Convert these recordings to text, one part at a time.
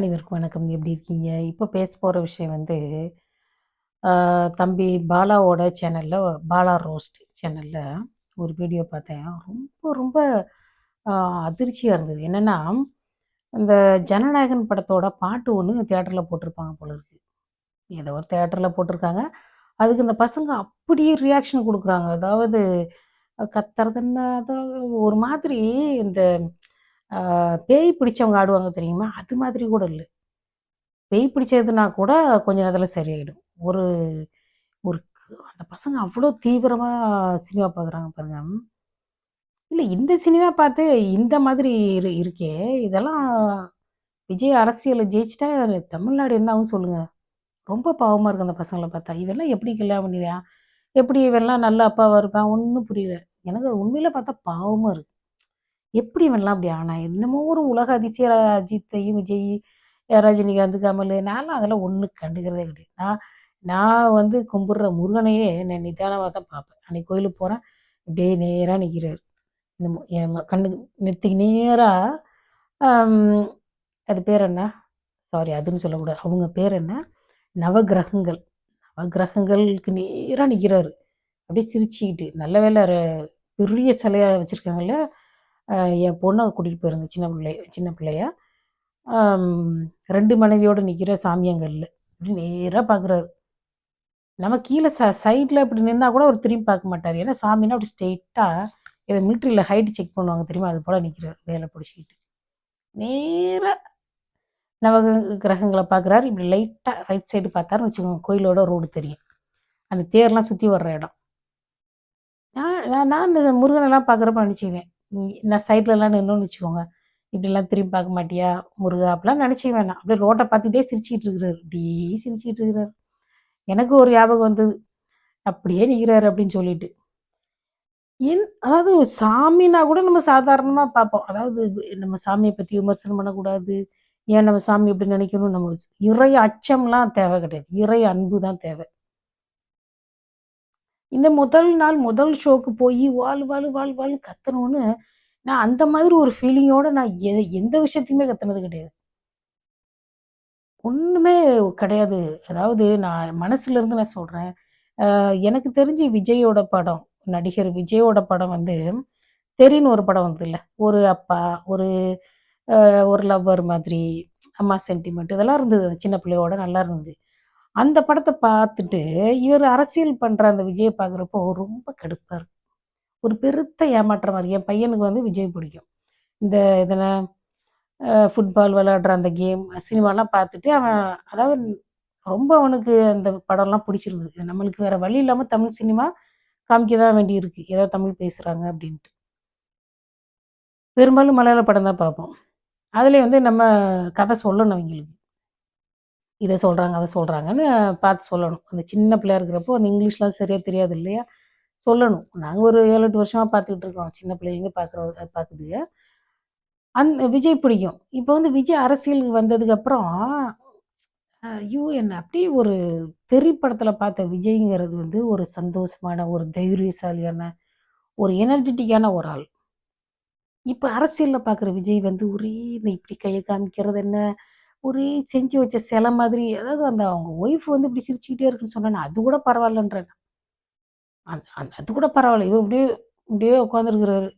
அனைவருக்கும் வணக்கம். எப்படி இருக்கீங்க? இப்போ பேச போகிற விஷயம் வந்து, தம்பி பாலாவோட சேனலில் பாலா ரோஸ்ட் சேனலில் ஒரு வீடியோ பார்த்தேன். ரொம்ப ரொம்ப அதிர்ச்சியாக இருந்தது. என்னென்னா இந்த ஜனநாயகன் படத்தோட பாட்டு ஒன்று தேட்டரில் போட்டிருப்பாங்க போல இருக்கு. ஏதோ ஒரு தேட்டரில் போட்டிருக்காங்க. அதுக்கு இந்த பசங்க அப்படியே ரியாக்ஷன் கொடுக்குறாங்க அதாவது கத்துறதுன்னா அதாவது ஒரு மாதிரி இந்த பேய் பிடிச்சவங்க ஆடுவாங்க தெரியுமா? அது மாதிரி கூட இல்லை பேய் பிடிச்சதுன்னா கூட கொஞ்ச நேரத்தில் சரியாயிடும். ஒரு ஒரு அந்த பசங்க அவ்வளோ தீவிரமாக சினிமா பார்க்குறாங்க பாருங்க. இல்லை இந்த சினிமா பார்த்து இந்த மாதிரி இரு இருக்கே! இதெல்லாம் விஜய் அரசியலில் ஜெயிச்சிட்டா தமிழ்நாடு என்ன ஆகும் சொல்லுங்கள் ரொம்ப பாவமாக இருக்கு அந்த பசங்களை பார்த்தா. இவெல்லாம் எப்படி கல்யாணம் பண்ணுவான்? எப்படி இவெல்லாம் நல்ல அப்பாவா இருப்பான்? ஒன்றும் புரியல. எனக்கு உண்மையில் பார்த்தா பாவமாக இருக்குது எப்படி இவன்லாம் அப்படி ஆனா என்னமோ ஒரு உலக அதிசய அஜித்தையும், விஜய், ரஜினிகாந்த், கமலு நான்லாம் அதெல்லாம் ஒன்று கண்டுக்கிறதே கிடையாது. நான் நான் வந்து கும்பிடுற முருகனையே நான் நிதானமாக தான் பார்ப்பேன். அன்னைக்கு கோயிலுக்கு போகிறேன் இப்படியே நேராக நிற்கிறார் நம்ம கண்ணுக்கு நெத்திக்கு நேராக அது பேர் என்ன? சாரி அதுன்னு சொல்லக்கூடாது. அவங்க பேர் என்ன? நவகிரகங்கள் நவக்கிரகங்களுக்கு நேராக நிற்கிறாரு அப்படியே சிரிச்சுக்கிட்டு. நல்ல வேளை பெரிய சிலையாக வச்சிருக்காங்கல்ல. என் பொண்ணை கூட்டிகிட்டு போயிருந்தேன் சின்ன பிள்ளை சின்ன பிள்ளையா. அம் 2 மனைவியோட நிக்கிற இப்படி நேராக பார்க்குறாரு. நம்ம கீழே ச சைடில் இப்படி நின்னா கூட அவர் திரும்பி பார்க்க மாட்டார் ஏன்னா சாமின்னா அப்படி ஸ்ட்ரெயிட்டாக இதை மிலிட்ரியில் ஹைட் செக் பண்ணுவாங்க தெரியுமா? அது போல் நிற்கிறார் வேலை பிடிச்சிக்கிட்டு நேராக நவக கிரகங்களை பார்க்குறாரு. இப்படி லைட்டாக ரைட் சைடு பார்த்தாருன்னு வச்சுக்கோங்க, கோயிலோட ரோடு தெரியும். அந்த தேர்லாம் சுற்றி வர்ற இடம். நான் நான் நான் இந்த முருகனெல்லாம் பார்க்குறப்ப நினச்சுக்குவேன். நான் சைட்லலாம் நின்றுன்னு வச்சுக்கோங்க, இப்படிலாம் திரும்பி பார்க்க மாட்டியா? முருகா! அப்படிலாம் நினச்சி வேணாம் அப்படியே ரோட்டை பார்த்துட்டே சிரிச்சிக்கிட்டு இருக்கிறாரு. இப்படியே சிரிச்சிக்கிட்டு இருக்கிறாரு. எனக்கு ஒரு ஞாபகம் வந்தது. அப்படியே நிக்கிறாரு அப்படின்னு சொல்லிட்டு. என் அதாவது சாமின்னா கூட நம்ம சாதாரணமாக பார்ப்போம். அதாவது நம்ம சாமியை பத்தி விமர்சனம் பண்ணக்கூடாது. ஏன் நம்ம சாமி இப்படி நினைக்கணும்? நம்ம இறை அச்சம்லாம் தேவை கிடையாது. இறை அன்பு தான் தேவை. இந்த முதல் நாள் முதல் ஷோக்கு போய் வால் வால் வால் வால்ன்னு கத்தணும்னு நான் அந்த மாதிரி ஒரு ஃபீலிங்கோட நான் எ எந்த விஷயத்தையுமே கத்துனது கிடையாது. ஒண்ணுமே கிடையாது. அதாவது நான் மனசுல இருந்து நான் சொல்றேன். எனக்கு தெரிஞ்சு விஜயோட படம், நடிகர் விஜயோட படம் வந்து தெரின்னு ஒரு படம் வந்ததுல்ல. ஒரு அப்பா, ஒரு ஒரு லவ்வர் மாதிரி, அம்மா சென்டிமெண்ட் இதெல்லாம் இருந்தது. சின்ன பிள்ளையோட நல்லா இருந்தது. அந்த படத்தை பார்த்துட்டு, இவர் அரசியல் பண்ணுற அந்த விஜயை பார்க்குறப்போ ரொம்ப கடுப்பாக இருக்கும் ஒரு பெருத்த ஏமாற்றம் மாதிரி என் பையனுக்கு வந்து விஜய் பிடிக்கும். இந்த இதில் ஃபுட்பால் விளையாடுற அந்த கேம், சினிமாலாம் பார்த்துட்டு அவன் அதாவது ரொம்ப அவனுக்கு அந்த படம்லாம் பிடிச்சிருந்தது. நம்மளுக்கு வேறு வழி இல்லாமல் தமிழ் சினிமா காமிக்க தான் வேண்டி இருக்குது ஏதோ தமிழ் பேசுகிறாங்க அப்படின்ட்டு. பெரும்பாலும் மலையாள படம் தான் பார்ப்போம். அதிலயும் வந்து நம்ம கதை சொல்லணும் அவங்களுக்கு இதை சொல்கிறாங்க அதை சொல்கிறாங்கன்னு பார்த்து சொல்லணும். அந்த சின்ன பிள்ளையா இருக்கிறப்போ அந்த இங்கிலீஷ்லாம் சரியாக தெரியாது இல்லையா? சொல்லணும். நாங்கள் ஒரு ஏழு எட்டு வருஷமாக பார்த்துக்கிட்டு இருக்கோம். சின்ன பிள்ளைங்க பார்க்குற பார்க்குதுக. அந் விஜய் பிடிக்கும். இப்போ வந்து விஜய் அரசியலுக்கு வந்ததுக்கப்புறம், ஐயோ! என்ன அப்படியே ஒரு திரைப்படத்தில் பார்த்த விஜய்ங்கிறது வந்து ஒரு சந்தோஷமான, ஒரு தைரியசாலியான, ஒரு எனர்ஜெட்டிக்கான ஒரு ஆள். இப்போ அரசியலில் பார்க்குற விஜய் வந்து ஒரே இந்த இப்படி கையை காமிக்கிறது என்ன, ஒரே செஞ்சு வச்ச சிலை மாதிரி அதாவது அந்த அவங்க ஒய்ஃப் வந்து இப்படி சிரிச்சுக்கிட்டே இருக்குன்னு சொன்னேன்னு அது கூட பரவாயில்லன்றேன் அந்த அந் அது கூட பரவாயில்ல இவர் இப்படியே இப்படியே உட்காந்துருக்கிறாரு.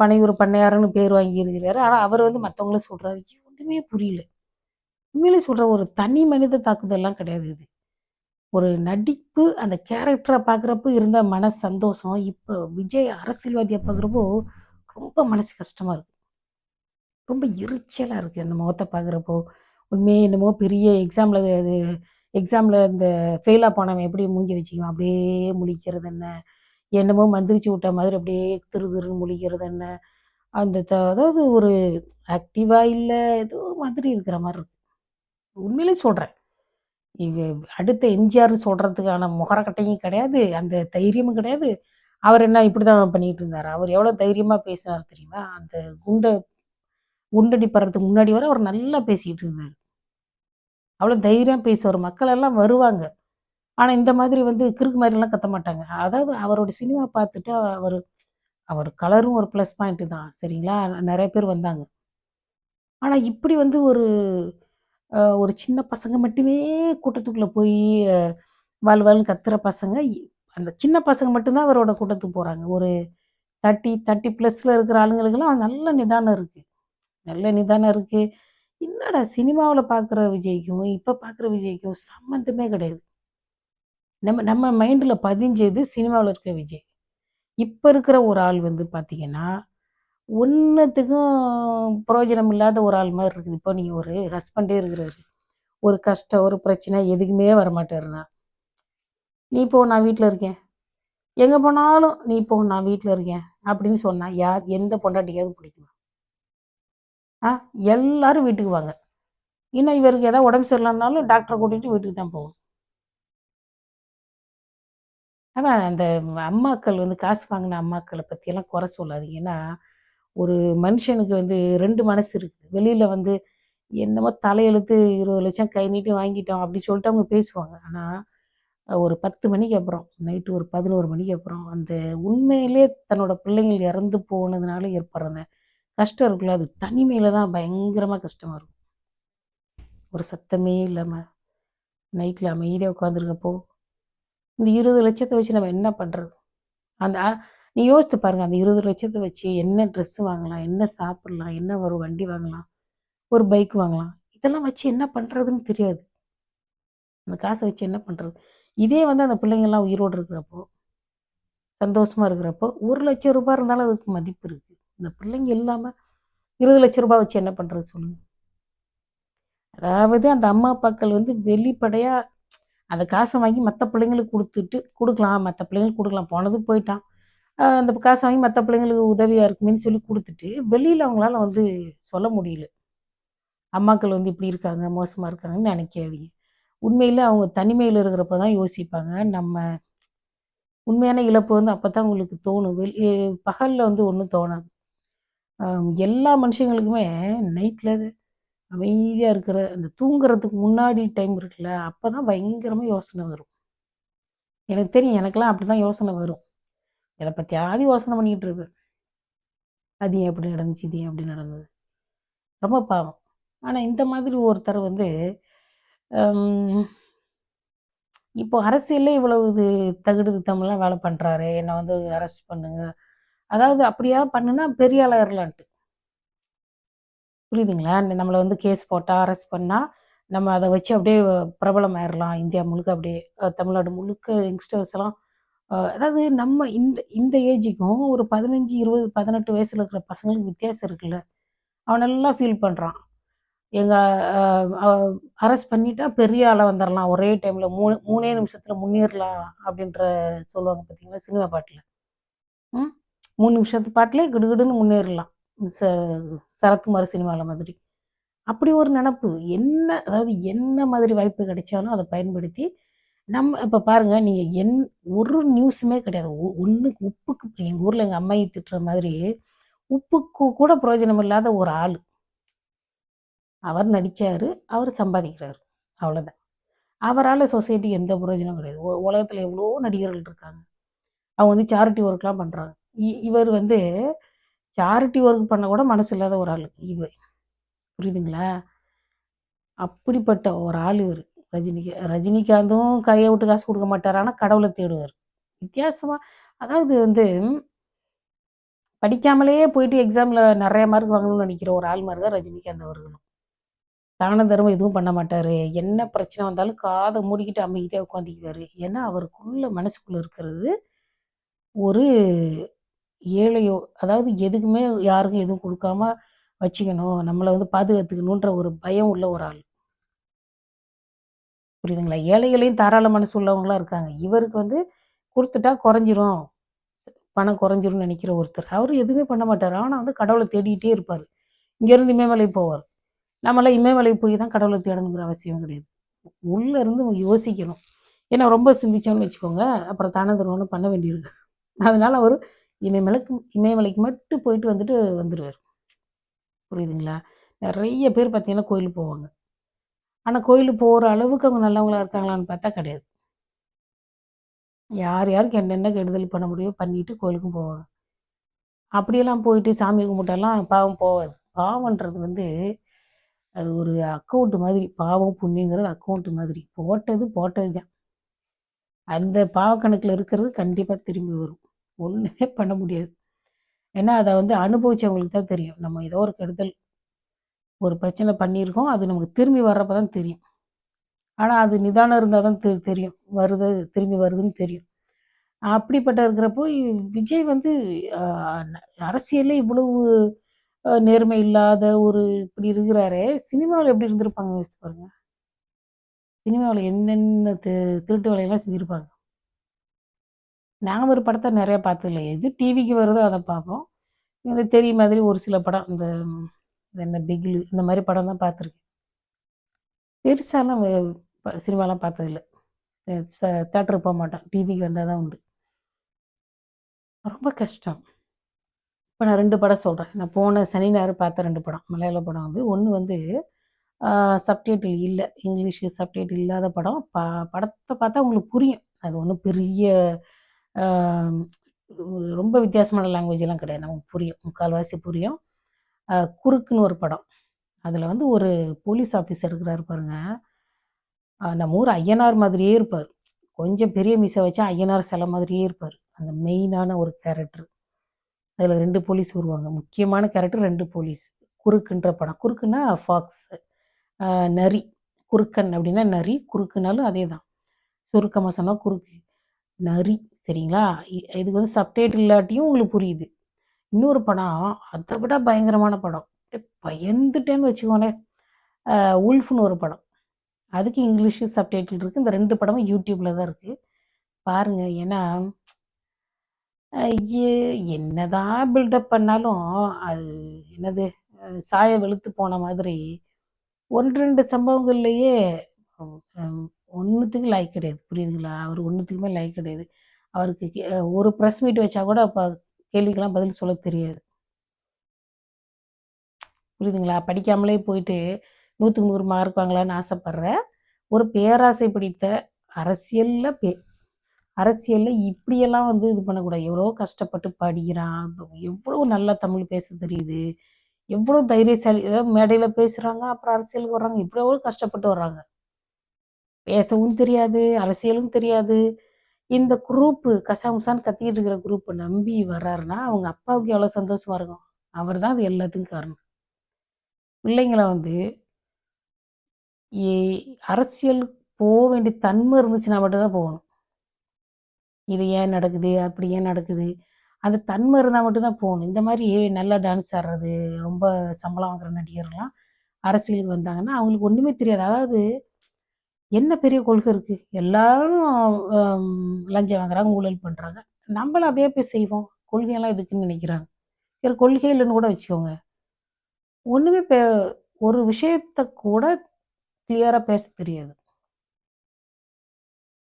பனையூர் பண்ணையாருன்னு பேர் வாங்கியிருக்கிறாரு. ஆனால் அவர் வந்து மற்றவங்கள சொல்கிறாரு ஒன்றுமே புரியல. உண்மையிலே சொல்கிற ஒரு தனி மனித தாக்குதல்லாம் கிடையாது இது. ஒரு நடிப்பு, அந்த கேரக்டரை பார்க்குறப்போ இருந்த மன சந்தோஷம், இப்போ விஜய் அரசியல்வாதியை பார்க்குறப்போ ரொம்ப மனசு கஷ்டமாக இருக்குது ரொம்ப எரிச்சலாக இருக்குது அந்த முகத்தை பார்க்குறப்போ. உண்மையே என்னமோ பெரிய எக்ஸாமில் அது எக்ஸாமில் இந்த ஃபெயிலாக போனவன் எப்படி மூஞ்சி வச்சுக்குவான், அப்படியே முழிக்கிறது என்ன, என்னமோ மந்திரிச்சு விட்ட மாதிரி அப்படியே திரு திருன்னு முழிக்கிறது என்ன, அந்த த அதாவது ஒரு ஆக்டிவாக இல்லை ஏதோ மாதிரி இருக்கிற மாதிரி இருக்கு. உண்மையிலே சொல்கிறேன் இவ அடுத்த எம்ஜிஆர்னு சொல்கிறதுக்கான முகரக்கட்டையும் கிடையாது, அந்த தைரியமும் கிடையாது. அவர் என்ன இப்படி தான் பண்ணிகிட்டு இருந்தார் அவர் எவ்வளோ தைரியமாக பேசினார் தெரியுமா? அந்த குண்டை உண்டடி படுறதுக்கு முன்னாடி வர அவர் நல்லா பேசிட்டு இருந்தார் அவ்வளோ தைரியம் பேசுவார் மக்கள் எல்லாம் வருவாங்க. ஆனால் இந்த மாதிரி வந்து கிறுக்கு மாதிரிலாம் கத்த மாட்டாங்க. அதாவது அவரோட சினிமா பார்த்துட்டு அவர் அவர் கலரும் ஒரு ப்ளஸ் பாயிண்ட் தான். சரிங்களா? நிறைய பேர் வந்தாங்க. ஆனால் இப்படி வந்து ஒரு ஒரு சின்ன பசங்க மட்டுமே கூட்டத்துக்குள்ளே போய் வாழ் வால் கத்துற பசங்க, அந்த சின்ன பசங்க மட்டும்தான் அவரோட கூட்டத்துக்கு போகிறாங்க ஒரு தேர்ட்டி தேர்ட்டி ப்ளஸில் இருக்கிற ஆளுங்களுக்கெல்லாம் நல்ல நிதானம் இருக்குது நல்ல நிதானம் இருக்கு. என்னடா சினிமாவில் பார்க்குற விஜய்க்கும், இப்போ பார்க்குற விஜய்க்கும் சம்மந்தமே கிடையாது. நம்ம நம்ம மைண்டில் பதிஞ்சது சினிமாவில் இருக்க விஜய். இப்போ இருக்கிற ஒரு ஆள் வந்து பார்த்தீங்கன்னா, ஒன்றுத்துக்கும் பிரயோஜனம் இல்லாத ஒரு ஆள் மாதிரி இருக்குது. இப்போ நீ ஒரு ஹஸ்பண்டே இருக்கிறாரு. ஒரு கஷ்டம், ஒரு பிரச்சனை எதுக்குமே வரமாட்டாருன்னா, "நீ போ நான் வீட்டில் இருக்கேன். எங்கே போனாலும் நீ போ நான் வீட்டில் இருக்கேன்." அப்படின்னு சொன்னால் யார் எந்த பொண்டாட்டிக்காவது பிடிக்குமா? ஆ எல்லாரும் வீட்டுக்கு வாங்க. இன்னும் இவருக்கு ஏதாவது உடம்பு சரியில்லைனாலும் டாக்டரை கூட்டிகிட்டு வீட்டுக்கு தான் போவோம் ஆமாம் அந்த அம்மாக்கள் வந்து காசு வாங்கின அம்மாக்களை பற்றியெல்லாம் குறை சொல்லாதீங்க. ஏன்னா, ஒரு மனுஷனுக்கு வந்து ரெண்டு மனசு இருக்குது வெளியில் வந்து என்னமோ தலையெழுத்து இருபது லட்சம் கை நீட்டி வாங்கிட்டோம் அப்படி சொல்லிட்டு அவங்க பேசுவாங்க. ஆனால் ஒரு 10 மணிக்கு அப்புறம், நைட்டு ஒரு 11 மணிக்கு அப்புறம், அந்த உண்மையிலே தன்னோட பிள்ளைங்கள் இறந்து போனதுனால ஏற்படுற கஷ்டம் இருக்குல்ல, அது தனிமையில் தான் பயங்கரமாக கஷ்டமா இருக்கும். ஒரு சத்தமே இல்லாமல் நைட்டில் அமைதியாக உட்காந்துருக்கப்போ, இந்த 20,00,000 வச்சு நம்ம என்ன பண்ணுறது அந்த நீ யோசித்து பாருங்க. அந்த 20,00,000 வச்சு என்ன ட்ரெஸ் வாங்கலாம்? என்ன சாப்பிட்லாம் என்ன ஒரு வண்டி வாங்கலாம்? ஒரு பைக் வாங்கலாம். இதெல்லாம் வச்சு என்ன பண்ணுறதுன்னு தெரியாது. அந்த காசை வச்சு என்ன பண்ணுறது இதே வந்து அந்த பிள்ளைங்கள்லாம் உயிரோட இருக்கிறப்போ, சந்தோஷமாக இருக்கிறப்போ, ஒரு லட்சம் ரூபாய் இருந்தாலும் அதுக்கு மதிப்பு இருக்குது இந்த பிள்ளைங்க இல்லாமல் இருபது லட்ச ரூபாய் வச்சு என்ன பண்ணுறது சொல்லுங்க? அதாவது அந்த அம்மா, அப்பாக்கள் வந்து வெளிப்படையாக அந்த காசை வாங்கி மற்ற பிள்ளைங்களுக்கு கொடுத்துட்டு கொடுக்கலாம் மற்ற பிள்ளைங்களுக்கு கொடுக்கலாம் போனது போயிட்டான். அந்த காசை வாங்கி மற்ற பிள்ளைங்களுக்கு உதவியாக இருக்குமேன்னு சொல்லி கொடுத்துட்டு வெளியில் அவங்களால வந்து சொல்ல முடியல. அம்மாக்கள் வந்து இப்படி இருக்காங்க, மோசமாக இருக்காங்கன்னு நினைக்காதீங்க உண்மையில் அவங்க தனிமையில் இருக்கிறப்ப தான் யோசிப்பாங்க. நம்ம உண்மையான இழப்பு வந்து அப்போ தான் உங்களுக்கு தோணும். வெளி பகலில் வந்து ஒன்றும் தோணாது. எல்லா மனுஷங்களுக்குமே நைட்டில் அமைதியாக இருக்கிற அந்த தூங்குறதுக்கு முன்னாடி டைம் இருக்குல்ல, அப்போ தான் பயங்கரமாக யோசனை வரும். எனக்கு தெரியும். எனக்கெல்லாம் அப்படிதான் யோசனை வரும். எத பத்தியாவது யோசனை பண்ணிக்கிட்டு இருப்பேன். அது ஏன் இப்படி நடந்துச்சு? இது ஏன் இப்படி நடந்தது? ரொம்ப பாவம். ஆனால் இந்த மாதிரி ஒருத்தர் வந்து இப்போ அரசியல்ல இவ்வளவு இது தகுடு திட்டம்லாம் வேலை பண்ணுறாரு என்னை வந்து அரெஸ்ட் பண்ணுங்க. அதாவது அப்படியா பண்ணுனா பெரிய ஆளாயிரலான்ட்டு. புரியுதுங்களா? நம்மளை வந்து கேஸ் போட்டால் அரெஸ்ட் பண்ணால் நம்ம அதை வச்சு அப்படியே பிரபலம் ஆயிடலாம் இந்தியா முழுக்க அப்படியே தமிழ்நாடு முழுக்க யங்ஸ்டர்ஸ் எல்லாம் அதாவது நம்ம இந்த இந்த ஏஜுக்கும் ஒரு 15, 20, 18 வயசுல இருக்கிற பசங்களுக்கு வித்தியாசம் இருக்குல்ல. அவன் நல்லா ஃபீல் பண்ணுறான் எங்கள் அரெஸ்ட் பண்ணிட்டா பெரிய ஆளாக வந்துடலாம் ஒரே டைமில் மூணு மூணே நிமிஷத்தில் முன்னேறலாம் அப்படின்ற சொல்லுவாங்க பார்த்தீங்களா, சினிமா பாட்டில் ம். மூணு நிமிஷத்து பாட்டிலே கிடுகிடுன்னு முன்னேறலாம். ச சரத்குமார் சினிமாவில் மாதிரி. அப்படி ஒரு நினப்பு என்ன அதாவது என்ன மாதிரி வாய்ப்பு கிடைச்சாலும் அதை பயன்படுத்தி, நம்ம இப்போ பாருங்கள் நீங்கள் என் ஒரு நியூஸுமே கிடையாது. ஒ ஒன்றுக்கு உப்புக்கு எங்கள் ஊரில் எங்கள் அம்மாயி திட்டுற மாதிரி, உப்புக்கு கூட பிரயோஜனம் இல்லாத ஒரு ஆள் அவர் நடித்தார் அவர் சம்பாதிக்கிறார் அவ்வளோதான். அவரால் சொசைட்டி எந்த பிரயோஜனமும் கிடையாது. உலகத்தில் எவ்வளோ நடிகர்கள் இருக்காங்க. அவங்க வந்து சேரிட்டி ஒர்க்லாம் பண்ணுறாங்க இ இவர் வந்து சேரிட்டி ஒர்க் பண்ண கூட மனசு இல்லாத ஒரு ஆள். இவர் புரியுதுங்களா? அப்படிப்பட்ட ஒரு ஆள் இவர். ரஜினிகா ரஜினிகாந்தும் கையை விட்டு காசு கொடுக்க மாட்டார். ஆனால் கடவுளை தேடுவார். வித்தியாசமாக அதாவது வந்து படிக்காமலேயே போயிட்டு எக்ஸாமில் நிறைய மார்க் வாங்கணும்னு நினைக்கிற ஒரு ஆள் மாதிரி தான் ரஜினிகாந்த் அவர்களும். தான தர்மம் எதுவும் பண்ண மாட்டார். என்ன பிரச்சனை வந்தாலும் காதை மூடிக்கிட்டு அமைதியா உட்காந்துக்குவார் ஏன்னா, அவருக்குள்ள மனசுக்குள்ளே இருக்கிறது ஒரு ஏழையோ அதாவது எதுக்குமே யாருக்கும் எதுவும் கொடுக்காம வச்சுக்கணும். நம்மளை வந்து பாதுகாத்துக்கணுன்ற ஒரு பயம் உள்ள ஒரு ஆள். புரியுதுங்களா? ஏழைகளையும் தாராள மனசு உள்ளவங்களாம் இருக்காங்க. இவருக்கு வந்து கொடுத்துட்டா குறைஞ்சிரும். பணம் குறைஞ்சிரும்னு நினைக்கிற ஒருத்தர். அவரு எதுவுமே பண்ண மாட்டார் ஆனால் வந்து கடவுளை தேடிட்டே இருப்பார் இங்கேருந்து இமயமலை போவார் நம்மளாம் இமயமலை போய் தான் கடவுளை தேடணுங்கிற அவசியம் கிடையாது. உள்ள இருந்து யோசிக்கணும். ஏன்னா ரொம்ப சிந்திச்சோம்னு வச்சுக்கோங்க, அப்புறம் தான பண்ண வேண்டியிருக்கு. அதனால அவர் இமயமலைக்கு இமயமலைக்கு மட்டும் போயிட்டு வந்துட்டு வந்துடுவார் புரியுதுங்களா? நிறைய பேர் பார்த்தீங்கன்னா கோயிலுக்கு போவாங்க. ஆனால் கோயிலுக்கு போகிற அளவுக்கு அவங்க நல்லவங்களா இருக்காங்களான்னு பார்த்தா கிடையாது. யார் யாருக்கு என்னென்ன கெடுதல் பண்ண முடியுமோ பண்ணிட்டு கோயிலுக்கும் போவாங்க. அப்படியெல்லாம் போயிட்டு சாமி கும்பிட்டாலாம் பாவம் போவாது. பாவம்ன்றது வந்து அது ஒரு அக்கௌண்ட் மாதிரி பாவம் புண்ணியங்கிறது அக்கௌண்ட் மாதிரி போட்டது போட்டது தான் அந்த பாவக்கணக்கில் இருக்கிறது கண்டிப்பாக திரும்பி வரும் ஒன்றுமே பண்ண முடியாது. ஏன்னா அதை வந்து அனுபவிச்சவங்களுக்கு தான் தெரியும். நம்ம ஏதோ ஒரு கெடுதல் ஒரு பிரச்சனை பண்ணியிருக்கோம். அது நமக்கு திரும்பி வர்றப்ப தான் தெரியும். ஆனால் அது நிதானம் இருந்தால் தான் தெ தெரியும். வருது திரும்பி வருதுன்னு தெரியும். அப்படிப்பட்ட இருக்கிறப்போ விஜய் வந்து அரசியலில் இவ்வளவு நேர்மை இல்லாத ஒரு இப்படி இருக்கிறாரே. சினிமாவில் எப்படி இருந்திருப்பாங்க பாருங்க. சினிமாவில் என்னென்ன திருட்டு வேலையெல்லாம் செஞ்சுருப்பாங்க. நாங்கள் ஒரு படத்தை நிறையா பார்த்ததில்ல எது டிவிக்கு வருதோ அதை பார்ப்போம். எனக்கு தெரிய மாதிரி ஒரு சில படம் இந்த என்ன பிகிலு இந்த மாதிரி படம் தான் பார்த்துருக்கேன். பெருசாலாம் சினிமாலாம் பார்த்ததில்ல. தேட்டருக்கு போக மாட்டேன் டிவிக்கு வந்தால் தான் உண்டு. ரொம்ப கஷ்டம். இப்போ நான் ரெண்டு படம் சொல்கிறேன் நான் போன சனி ஞாயிறு பார்த்த ரெண்டு படம். மலையாள படம் வந்து. ஒன்று வந்து சப்டைட்டில் இல்லை. இங்கிலீஷு சப்டைட்டில் இல்லாத படம். ப படத்தை பார்த்தா உங்களுக்கு புரியும். அது ஒன்றும் பெரிய ரொம்ப வித்தியாசமான லாங்குவேஜ்லாம் கிடையாது. நமக்கு புரியும். முக்கால்வாசி புரியும். குறுக்குன்னு ஒரு படம். அதில் வந்து ஒரு போலீஸ் ஆஃபீஸர் இருக்கிறாரு பாருங்க. நம்ம ஊர் ஐயனார் மாதிரியே இருப்பார். கொஞ்சம் பெரிய மிஸ்ஸை வச்சா ஐயனார் சிலை மாதிரியே இருப்பார். அந்த மெயினான ஒரு கேரக்டர் அதில் ரெண்டு போலீஸ் வருவாங்க. முக்கியமான கேரக்டர் ரெண்டு போலீஸ் குறுக்குன்ற படம். குறுக்குன்னா ஃபாக்ஸ் நரி. குறுக்கன் அப்படின்னா நரி. குறுக்குனாலும் அதே தான் சுருக்கமாக சொன்னால் குறுக்கு. நரி. சரிங்களா இதுக்கு வந்து சப்டேட் இல்லாட்டியும் உங்களுக்கு புரியுது இன்னொரு படம் அதை விட பயங்கரமான படம் பயந்துட்டேன்னு வச்சுக்கோங்களேன் உல்ஃப்னு ஒரு படம் அதுக்கு இங்கிலீஷு சப்டைட்டில் இருக்குது இந்த ரெண்டு படமும் யூடியூப்பில் தான் இருக்குது பாருங்கள் ஏன்னா ஐயே! என்னதான் பில்டப் பண்ணாலும், அது என்னது சாய வெளுத்து போன மாதிரி, ஒன்று ரெண்டு சம்பவங்கள்லயே ஒன்றுத்துக்கும் லைக் கிடையாது. புரியுதுங்களா? அவர் ஒன்றுத்துக்குமே லைக் கிடையாது. அவருக்கு ஒரு ப்ரெஸ் மீட் வச்சா கூட அப்ப கேள்விக்கெல்லாம் பதில் சொல்ல தெரியாது. புரியுதுங்களா? படிக்காமலே போயிட்டு நூற்றுக்கு நூறு மார்க் வாங்கலான்னு ஆசைப்படுற, ஒரு பேராசை பிடித்த அரசியல்ல பே அரசியலில் இப்படியெல்லாம் வந்து இது பண்ணக்கூடாது. எவ்வளோ கஷ்டப்பட்டு படிக்கிறான். எவ்வளோ நல்லா தமிழ் பேச தெரியுது. எவ்வளோ தைரியசாலி ஏதாவது மேடையில் பேசுகிறாங்க அப்புறம் அரசியலுக்கு வர்றாங்க. இவ்வளோ கஷ்டப்பட்டு வர்றாங்க. பேசவும் தெரியாது அரசியலும் தெரியாது. இந்த குரூப்பு கசாமுசான்னு கத்திக்கிட்டு இருக்கிற குரூப்பை நம்பி வர்றாருன்னா அவங்க அப்பாவுக்கு எவ்வளோ சந்தோஷமா இருக்கும்? அவர் தான் அது எல்லாத்துக்கும் காரணம். பிள்ளைங்களை வந்து அரசியல் போக வேண்டிய தன்மை இருந்துச்சுன்னா மட்டும்தான் போகணும். இது ஏன் நடக்குது? அப்படி ஏன் நடக்குது? அந்த தன்மை இருந்தால் மட்டும்தான் போகணும். இந்த மாதிரி நல்லா டான்ஸ் ஆடுறது ரொம்ப சம்பளம் வாங்குற நடிகர்லாம் அரசியலுக்கு வந்தாங்கன்னா அவங்களுக்கு ஒன்றுமே தெரியாது. அதாவது என்ன பெரிய கொள்கை இருக்குது எல்லாரும் லஞ்சம் வாங்குறாங்க ஊழல் பண்ணுறாங்க நம்மளும் அப்படியே போய் செய்வோம். கொள்கையெல்லாம் எதுக்குன்னு நினைக்கிறாங்க. சரி கொள்கை இல்லைன்னு கூட வச்சுக்கோங்க. ஒன்றுமே ஒரு விஷயத்த கூட கிளியராக பேச தெரியாது.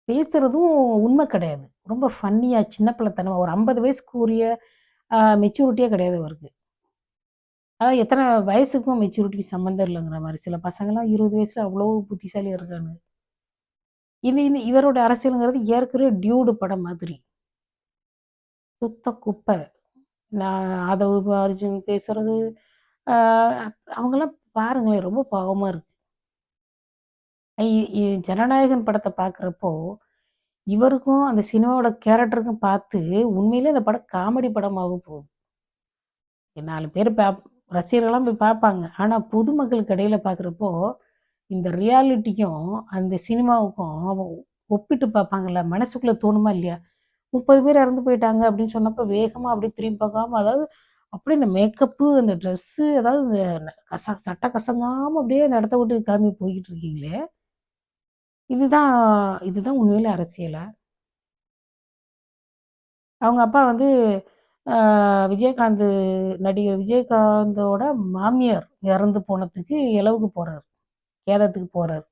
பேசுறதும் உண்மை கிடையாது. ரொம்ப ஃபன்னியாக சின்ன பிள்ளைத்தனமா ஒரு ஐம்பது வயசுக்கு உரிய மெச்சூரிட்டியே கிடையாது அவருக்கு. அதாவது எத்தனை வயசுக்கும் மெச்சூரிட்டி சம்மந்தம் இல்லைங்கிற மாதிரி. சில பசங்கள்லாம் இருபது வயசுல அவ்வளோ புத்திசாலியாக இருக்காங்க. இது இந்த இவரோட அரசியலுங்கிறது ஏற்கனவே டியூடு படம் மாதிரி. சுத்த குப்பை. நான் ஆதவ் அர்ஜுன் பேசுறது அவங்கெல்லாம் பாருங்களேன் ரொம்ப பாவமாக இருக்கு. ஜனநாயகன் படத்தை பார்க்குறப்போ இவருக்கும் அந்த சினிமாவோட கேரக்டருக்கும் பார்த்து உண்மையிலே அந்த படம் காமெடி படமாகவும் போகுது. நாலு பேர் ரசிகர்கள்லாம் போய் பார்ப்பாங்க. ஆனால் பொதுமக்களுக்கு இடையில் பார்க்குறப்போ இந்த ரியாலிட்டிக்கும் அந்த சினிமாவுக்கும் ஒப்பிட்டு பார்ப்பாங்கல்ல மனசுக்குள்ளே தோணுமா இல்லையா? முப்பது பேர் இறந்து போயிட்டாங்க அப்படின்னு சொன்னப்போ வேகமாக அப்படியே திரும்பி பார்க்காம அதாவது அப்படியே இந்த மேக்கப்பு அந்த ட்ரெஸ்ஸு அதாவது இந்த கச சட்டை கசங்காமல் அப்படியே அந்த இடத்த விட்டு கிளம்பி போய்கிட்டு இருக்கீங்களே? இதுதான் இதுதான் உண்மையில அரசியலா? அவங்க அப்பா வந்து விஜயகாந்த் நடிகர் விஜயகாந்தோட மாமியார் இறந்து போனதுக்கு இலவுக்கு போகிறார் கேதத்துக்கு போகிறார்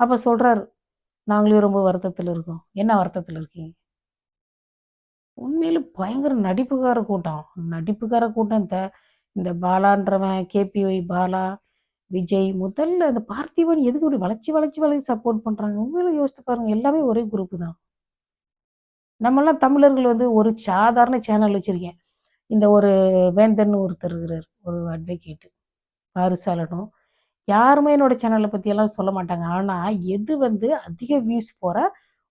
அப்ப சொல்றாரு, "நாங்களே ரொம்ப வருத்தத்தில் இருக்கோம்." "என்ன வருத்தத்தில் இருக்கீங்க?" உண்மையில பயங்கர நடிப்புக்கார கூட்டம். நடிப்புக்கார கூட்டம் த இந்த பாலான்றவன், கேபிஒய் பாலா விஜய் முதல்ல அந்த பார்த்திபன் எதுக்கு இப்படி வளைச்சு வளர்ச்சி வளர்ச்சி சப்போர்ட் பண்றாங்க உண்மையில யோசித்து பாருங்க எல்லாமே ஒரே குரூப் தான் நம்மளாம் தமிழர்கள் வந்து ஒரு சாதாரண சேனல் வச்சுருக்கேன். இந்த ஒரு வேந்தன் ஒருத்தர் இருக்கிறார் ஒரு அட்வொகேட்டு பாரிசாலனும் யாருமே என்னோடய சேனலை பற்றியெல்லாம் சொல்ல மாட்டாங்க. ஆனால் எது வந்து அதிக வியூஸ் போகிற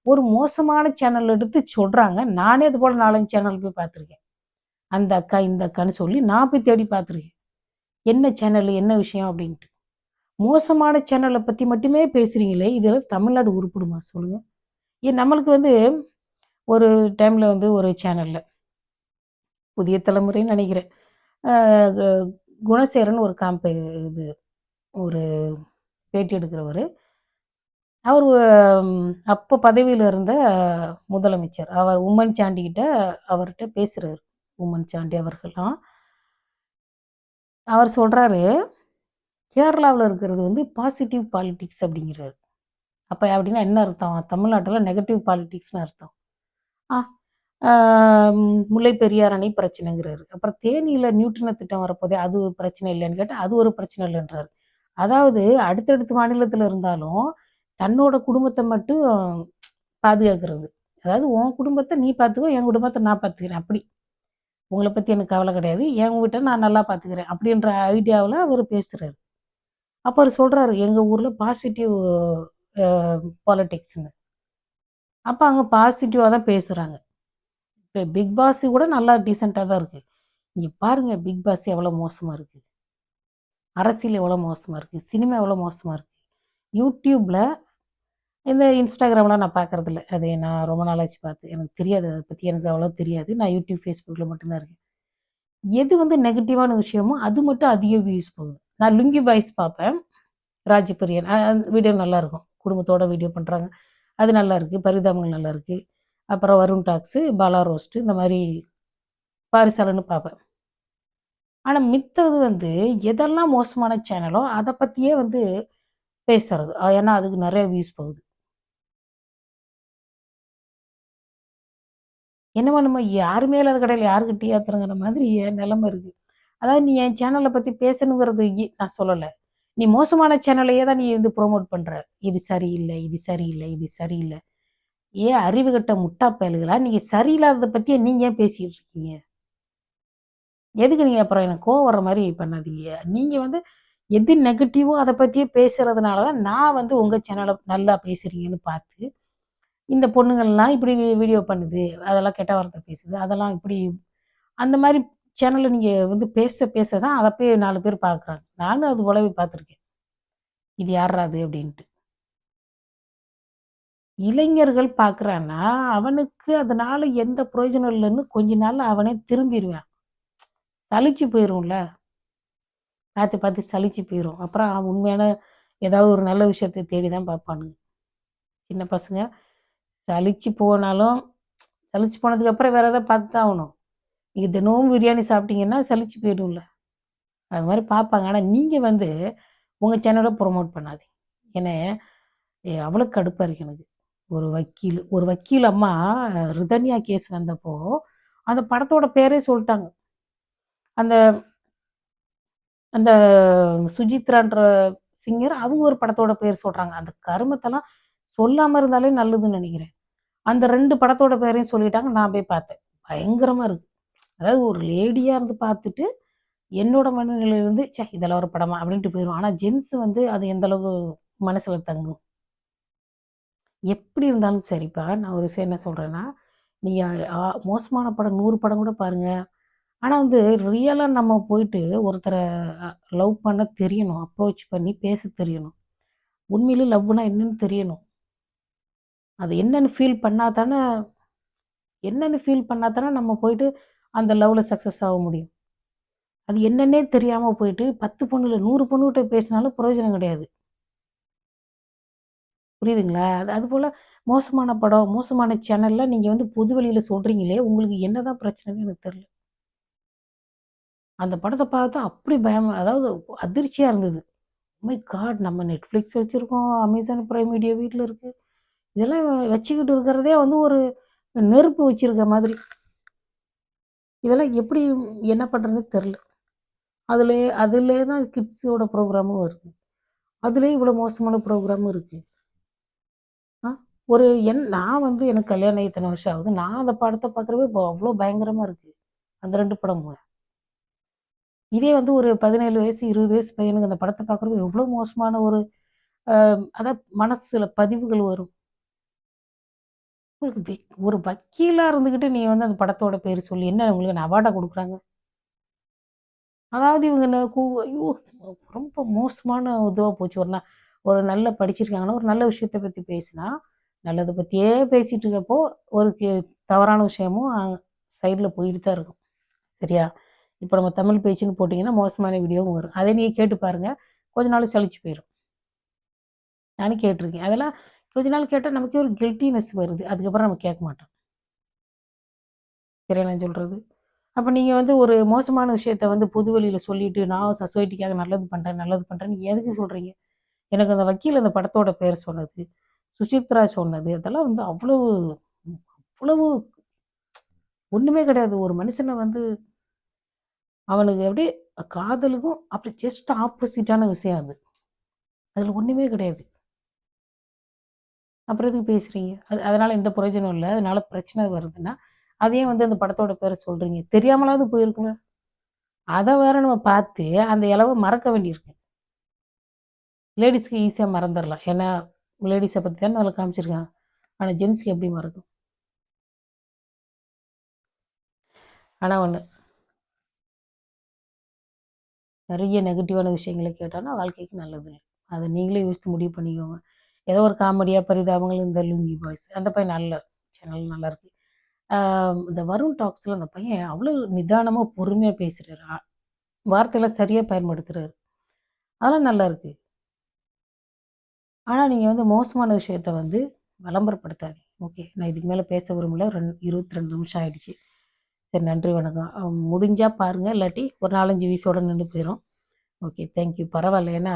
ஒரு மோசமான சேனல் எடுத்து சொல்கிறாங்க நானே இது போல் நாலஞ்சு சேனல் போய் பார்த்துருக்கேன். அந்த அக்கா இந்த அக்கான்னு சொல்லி நான் போய் தேடி பார்த்துருக்கேன். என்ன சேனல் என்ன விஷயம் அப்படின்ட்டு. மோசமான சேனலை பற்றி மட்டுமே பேசுகிறீங்களே இதில் தமிழ்நாடு உருப்பிடுமா? சொல்லுங்கள் ஏன் நம்மளுக்கு வந்து ஒரு டைமில் வந்து ஒரு சேனலில் புதிய தலைமுறைன்னு நினைக்கிறேன். குணசேரன் ஒரு காம்பே இது ஒரு பேட்டி எடுக்கிறவர். அவர் அப்போ பதவியில் இருந்த முதலமைச்சர். அவர் உம்மன் சாண்டிக்கிட்ட அவர்கிட்ட பேசுகிறார் உம்மன் சாண்டி அவர்கள்லாம். அவர் சொல்கிறாரு கேரளாவில் இருக்கிறது வந்து பாசிட்டிவ் பாலிட்டிக்ஸ் அப்படிங்கிறாரு. அப்போ அப்படின்னா என்ன அர்த்தம்? தமிழ்நாட்டில் நெகட்டிவ் பாலிட்டிக்ஸ்னு அர்த்தம். முல்லை பெரியார் அணை பிரச்சனைங்கிறாரு. அப்புறம் தேனியில் நியூட்ரின திட்டம் வரப்போதே அது பிரச்சனை இல்லைன்னு கேட்டால் அது ஒரு பிரச்சனை இல்லைன்றாரு. அதாவது அடுத்தடுத்த மாநிலத்தில் இருந்தாலும் தன்னோட குடும்பத்தை மட்டும் பாதுகாக்கிறது. அதாவது உன் குடும்பத்தை நீ பார்த்துக்கோ என் குடும்பத்தை நான் பார்த்துக்கிறேன் அப்படி. உங்களை பற்றி எனக்கு கவலை கிடையாது. என் வீட்டை நான் நல்லா பார்த்துக்கிறேன் அப்படின்ற ஐடியாவில் அவர் பேசுகிறாரு அப்போ அவர் சொல்கிறாரு எங்கள் ஊரில் பாசிட்டிவ் பாலிட்டிக்ஸ்னு அப்போ அங்கே பாசிட்டிவாக தான் பேசுகிறாங்க இப்போ பிக் பாஸ் கூட நல்லா டீசெண்டாக தான் இருக்குது இங்கே பாருங்கள் பிக் பாஸ் எவ்வளோ மோசமாக இருக்குது அரசியல் எவ்வளோ மோசமாக இருக்குது சினிமா எவ்வளோ மோசமாக இருக்குது யூடியூப்பில் இந்த இன்ஸ்டாகிராம்லாம் நான் பார்க்குறதில்ல அது நான் ரொம்ப நாளாச்சு பார்த்து. எனக்கு தெரியாது. அதை பற்றி எனக்கு அவ்வளோ தெரியாது. நான் யூடியூப் ஃபேஸ்புக்கில் மட்டும்தான் இருக்கேன். எது வந்து நெகட்டிவான விஷயமோ அது மட்டும் அதிக வியூஸ் போகுது. நான் லுங்கி பாய்ஸ் பார்ப்பேன். ராஜபிரியன் வீடியோ நல்லாயிருக்கும் குடும்பத்தோட வீடியோ பண்ணுறாங்க அது நல்லா இருக்குது பரிதாபங்கள் நல்லா இருக்குது அப்புறம் வருண் டாக்ஸு பாலா ரோஸ்ட்டு இந்த மாதிரி பாரிசாலன்னு பார்ப்பேன் ஆனால் மித்தது வந்து எதெல்லாம் மோசமான சேனலோ அதை பற்றியே வந்து பேசுறது. ஏன்னா அதுக்கு நிறைய வியூஸ் போகுது. என்னமோ நம்ம யாருமே இல்லாத கடையில் யாருக்கு டீ ஆத்துறங்கிற மாதிரி என் நிலமை இருக்குது அதாவது நீ என் சேனலை பற்றி பேசணுங்கிறது நான் சொல்லலை. நீ மோசமான சேனலையே தான் நீ வந்து ப்ரொமோட் பண்ணுற இது சரியில்லை இது சரியில்லை இது சரியில்லை. ஏன் அறிவு கட்ட முட்டா பயல்களா நீங்கள் சரியில்லாததை பற்றியே நீங்கள் ஏன் பேசிக்கிட்டு இருக்கீங்க? எதுக்கு நீங்கள் அப்புறம் எனக்கு கோவம் வர மாதிரி பண்ணாதீங்க? நீங்கள் வந்து எது நெகட்டிவோ அதை பற்றியே பேசுகிறதுனால தான் நான் வந்து உங்கள் சேனலை நல்லா பேசுகிறீங்கன்னு பார்த்து இந்த பொண்ணுங்கள்லாம் இப்படி வீடியோ பண்ணுது அதெல்லாம் கெட்ட வார்த்தை பேசுது அதெல்லாம் இப்படி அந்த மாதிரி சேனலில் நீங்கள் வந்து பேச பேச தான் அதை போய் நாலு பேர் பார்க்குறாங்க நானும் அது போலவே பார்த்துருக்கேன் இது யாராது அப்படின்ட்டு. இளைஞர்கள் பார்க்குறான்னா அவனுக்கு அதனால் எந்த பிரயோஜனம் இல்லைன்னு கொஞ்ச நாள் அவனே திரும்பிடுவான் சலிச்சு போயிடும்ல பார்த்து பார்த்து சலிச்சு போயிடும் அப்புறம் அவன் உண்மையான ஏதாவது ஒரு நல்ல விஷயத்தை தேடி தான் பார்ப்பானுங்க. சின்ன பசங்க சலிச்சு போனாலும் சலிச்சு போனதுக்கப்புறம் வேறு எதாவது பார்த்து தான் ஆகணும். நீங்கள் தினமும் பிரியாணி சாப்பிட்டீங்கன்னா சலிச்சு போயிடும்ல. அது மாதிரி பார்ப்பாங்க. ஆனால் நீங்கள் வந்து உங்கள் சேனலை ப்ரொமோட் பண்ணாதீங்க. ஏன்னா அவ்வளோ கடுப்பாக இருக்கு எனக்கு. ஒரு வக்கீல் ஒரு வக்கீல் அம்மா ரிதன்யா கேஸ் வந்தப்போ அந்த படத்தோட பேரே சொல்லிட்டாங்க. அந்த அந்த சுஜித்ரான்ற சிங்கர் அவங்க ஒரு படத்தோட பேர் சொல்கிறாங்க அந்த கருமத்தெல்லாம் சொல்லாமல் இருந்தாலே நல்லதுன்னு நினைக்கிறேன். அந்த ரெண்டு படத்தோட பேரையும் சொல்லிட்டாங்க. நான் போய் பார்த்தேன். பயங்கரமாக இருக்கு. அதாவது ஒரு லேடியாக இருந்து பார்த்துட்டு என்னோட மனநிலையிலேருந்து சே இதெல்லாம் ஒரு படமா? அப்படின்ட்டு போயிடும் ஆனால் ஜென்ஸ் வந்து அது எந்த அளவு மனசில் தங்கும்? எப்படி இருந்தாலும் சரிப்பா நான் ஒரு விஷயம் என்ன சொல்கிறேன்னா நீங்கள் மோசமான படம் நூறு படம் கூட பாருங்கள் ஆனால் வந்து ரியலாக நம்ம போயிட்டு ஒருத்தரை லவ் பண்ண தெரியணும் அப்ரோச் பண்ணி பேச தெரியணும். உண்மையிலே லவ்னா என்னன்னு தெரியணும். அது என்னன்னு ஃபீல் பண்ணால் தானே என்னென்னு ஃபீல் பண்ணால் தானே நம்ம போயிட்டு அந்த லவ்வில் சக்ஸஸ் ஆக முடியும். அது என்னன்னே தெரியாமல் போயிட்டு பத்து பொண்ணுல நூறு பொண்ணுகிட்ட பேசினாலும் பிரயோஜனம் கிடையாது. புரியுதுங்களா? அது போல் மோசமான படம் மோசமான சேனலில் நீங்கள் வந்து பொது வழியில் சொல்கிறீங்களே உங்களுக்கு என்னதான் பிரச்சனைன்னு எனக்கு தெரியல. அந்த படத்தை பார்த்தா அப்படி பயம் அதாவது அதிர்ச்சியாக இருந்தது. Oh மை காட் நம்ம நெட்ஃப்ளிக்ஸ் வச்சுருக்கோம் அமேசான் ப்ரைம் மீடியா வீட்டில் இருக்குது இதெல்லாம் வச்சுக்கிட்டு இருக்கிறதே வந்து ஒரு நெருப்பு வச்சுருக்க மாதிரி. இதெல்லாம் எப்படி என்ன பண்ணுறதுன்னு தெரில அதில் அதிலே தான் கிட்ஸோட ப்ரோக்ராமும் வருது. அதிலே இவ்வளோ மோசமான ப்ரோக்ராமும் இருக்குது ஆ? ஒரு என் நான் வந்து எனக்கு கல்யாணம் இத்தனை வருஷம் ஆகுது. நான் அந்த படத்தை பார்க்குறவே இப்போ அவ்வளோ பயங்கரமாக இருக்குது அந்த ரெண்டு படமும் இதே வந்து ஒரு 17 வயசு, 20 வயசு பையனுக்கு அந்த படத்தை பார்க்குறப்ப எவ்வளோ மோசமான ஒரு அதான் மனசில் பதிவுகள் வரும். உங்களுக்கு ஒரு வக்கீலாக இருந்துக்கிட்டு நீ வந்து அந்த படத்தோட பேர் சொல்லி என்ன உங்களுக்கு என்ன கொடுக்குறாங்க அதாவது இவங்க என்ன கூ ஐயோ! ரொம்ப மோசமான இதுவாக போச்சு. ஒரு ஒரு நல்ல படிச்சிருக்காங்கன்னா, ஒரு நல்ல விஷயத்தை பற்றி பேசினா, நல்லதை பற்றியே பேசிகிட்டு இருக்கப்போ, ஒரு தவறான விஷயமும் சைடில் போயிட்டு தான் இருக்கும். சரியா? இப்போ நம்ம தமிழ் பேச்சுன்னு போட்டிங்கன்னா மோசமான வீடியோவும் வரும். அதை நீங்கள் கேட்டு பாருங்கள் கொஞ்ச நாள் சளிச்சு போயிடும் நானும் கேட்டிருக்கேன் அதெல்லாம் கொஞ்ச நாள் கேட்டால் நமக்கே ஒரு கில்ட்டினஸ் வருது. அதுக்கப்புறம் நம்ம கேட்க மாட்டோம். சரியா சொல்கிறது அப்போ நீங்கள் வந்து ஒரு மோசமான விஷயத்த வந்து பொது வழியில் சொல்லிட்டு, நான் சொசைட்டிக்காக நல்லது பண்ணுறேன் நல்லது பண்ணுறேன்னு எதுக்கு சொல்கிறீங்க எனக்கு அந்த வக்கீல் அந்த படத்தோட பேர் சொன்னது, சுசித்ரா சொன்னது, அதெல்லாம் வந்து அவ்வளவு அவ்வளவு ஒன்றுமே கிடையாது. ஒரு மனுஷனை வந்து அவனுக்கு அப்படியே காதலுக்கும் அப்படி ஜஸ்ட் ஆப்போசிட்டான விஷயம் அது. அதில் ஒன்றுமே கிடையாது. அப்புறம் எதுக்கு பேசுறீங்க? அது அதனால எந்த பிரயோஜனம் இல்லை அதனால பிரச்சனை வருதுன்னா, அதையும் வந்து அந்த படத்தோட பேரை சொல்றீங்க. தெரியாமலாவது போயிருக்குங்களா அதை வேற நம்ம பார்த்து, அந்த இலவை மறக்க வேண்டியிருக்கு. லேடிஸ்க்கு ஈஸியா மறந்துடலாம் ஏன்னா, லேடிஸை பத்தி தான் அதுல காமிச்சிருக்காங்க. ஆனா ஜென்ஸ்க்கு எப்படி மறக்கும்? ஆனா ஒண்ணு. நிறைய நெகட்டிவான விஷயங்களை கேட்டோம்னா, வாழ்க்கைக்கு நல்லது அதை நீங்களே யோசித்து முடிவு பண்ணிக்கோங்க. ஏதோ ஒரு காமெடியாக பரிதாபங்கள் இந்த லுங்கி பாய்ஸ் அந்த பையன் நல்ல சேனல் நல்லாயிருக்கு. ஆ இந்த வருண் டாக்ஸில் அந்த பையன் அவ்வளோ நிதானமாக பொறுமையாக பேசுகிறாரு வார்த்தையெல்லாம் சரியாக பயன்படுத்துகிறாரு அதெல்லாம் இருக்குது ஆனால் நீங்கள் வந்து மோசமான விஷயத்த வந்து விளம்பரப்படுத்தாதீங்க. ஓகே. நான் இதுக்கு மேலே பேச விரும்பல. ரெண் 22 நிமிஷம் ஆயிடுச்சு. சரி நன்றி, வணக்கம். முடிஞ்சால் பாருங்கள் இல்லாட்டி ஒரு 4, 5 நின்று போயிடும் ஓகே. Thank you. ஏன்னா,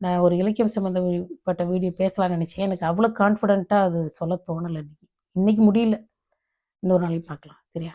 நான் ஒரு இலக்கியம் சம்மந்தப்பட்ட வீடியோ பேசலாம்னு நினச்சேன் எனக்கு அவ்வளோ கான்ஃபிடென்ட்டாக அது சொல்ல தோணல இன்னைக்கு. இன்றைக்கி முடியல. இன்னொரு நாளைக்கு பார்க்கலாம். சரியா?